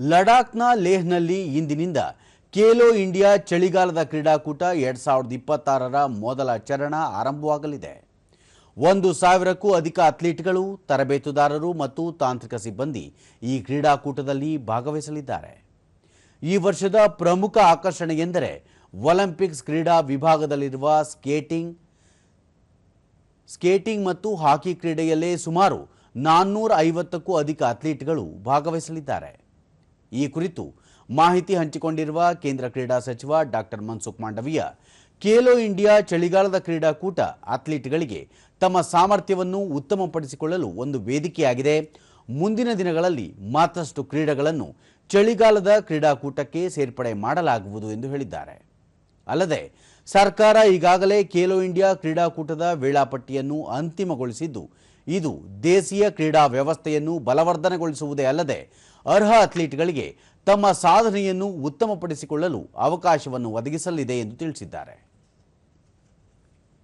ಲಡಾಖ್ನ ಲೇಹ್ನಲ್ಲಿ ಇಂದಿನಿಂದ ಖೇಲೋ ಇಂಡಿಯಾ ಚಳಿಗಾಲದ ಕ್ರೀಡಾಕೂಟ ಎರಡ್ ಸಾವಿರದ ಇಪ್ಪತ್ತಾರರ ಮೊದಲ ಚರಣ ಆರಂಭವಾಗಲಿದೆ. ಒಂದು ಸಾವಿರಕ್ಕೂ ಅಧಿಕ ಅಥ್ಲೀಟ್ಗಳು, ತರಬೇತುದಾರರು ಮತ್ತು ತಾಂತ್ರಿಕ ಸಿಬ್ಬಂದಿ ಈ ಕ್ರೀಡಾಕೂಟದಲ್ಲಿ ಭಾಗವಹಿಸಲಿದ್ದಾರೆ. ಈ ವರ್ಷದ ಪ್ರಮುಖ ಆಕರ್ಷಣೆ ಎಂದರೆ ಒಲಿಂಪಿಕ್ಸ್ ಕ್ರೀಡಾ ವಿಭಾಗದಲ್ಲಿರುವ ಸ್ಕೇಟಿಂಗ್ ಸ್ಕೇಟಿಂಗ್ ಮತ್ತು ಹಾಕಿ ಕ್ರೀಡೆಯಲ್ಲೇ ಸುಮಾರು ನಾನ್ನೂರ ಐವತ್ತಕ್ಕೂ ಅಧಿಕ ಅಥ್ಲೀಟ್ಗಳು ಭಾಗವಹಿಸಲಿದ್ದಾರೆ. ಈ ಕುರಿತು ಮಾಹಿತಿ ಹಂಚಿಕೊಂಡಿರುವ ಕೇಂದ್ರ ಕ್ರೀಡಾ ಸಚಿವ ಡಾಕ್ಟರ್ ಮನ್ಸುಖ್ ಮಾಂಡವೀಯ, ಖೇಲೋ ಇಂಡಿಯಾ ಚಳಿಗಾಲದ ಕ್ರೀಡಾಕೂಟ ಅಥ್ಲೀಟ್ಗಳಿಗೆ ತಮ್ಮ ಸಾಮರ್ಥ್ಯವನ್ನು ಉತ್ತಮಪಡಿಸಿಕೊಳ್ಳಲು ಒಂದು ವೇದಿಕೆಯಾಗಿದೆ. ಮುಂದಿನ ದಿನಗಳಲ್ಲಿ ಮತ್ತಷ್ಟು ಕ್ರೀಡೆಗಳನ್ನು ಚಳಿಗಾಲದ ಕ್ರೀಡಾಕೂಟಕ್ಕೆ ಸೇರ್ಪಡೆ ಮಾಡಲಾಗುವುದು ಎಂದು ಹೇಳಿದ್ದಾರೆ. ಅಲ್ಲದೆ, ಸರ್ಕಾರ ಈಗಾಗಲೇ ಖೇಲೋ ಇಂಡಿಯಾ ಕ್ರೀಡಾಕೂಟದ ವೇಳಾಪಟ್ಟಿಯನ್ನು ಅಂತಿಮಗೊಳಿಸಿದ್ದು ಇದು ದೇಶೀಯ ಕ್ರೀಡಾ ವ್ಯವಸ್ಥೆಯನ್ನು ಬಲವರ್ಧನೆಗೊಳಿಸುವುದೇ ಅಲ್ಲದೆ ಅರ್ಹ ಅಥ್ಲೀಟ್ಗಳಿಗೆ ತಮ್ಮ ಸಾಧನೆಯನ್ನು ಉತ್ತಮಪಡಿಸಿಕೊಳ್ಳಲು ಅವಕಾಶವನ್ನು ಒದಗಿಸಲಿದೆ ಎಂದು ತಿಳಿಸಿದ್ದಾರೆ.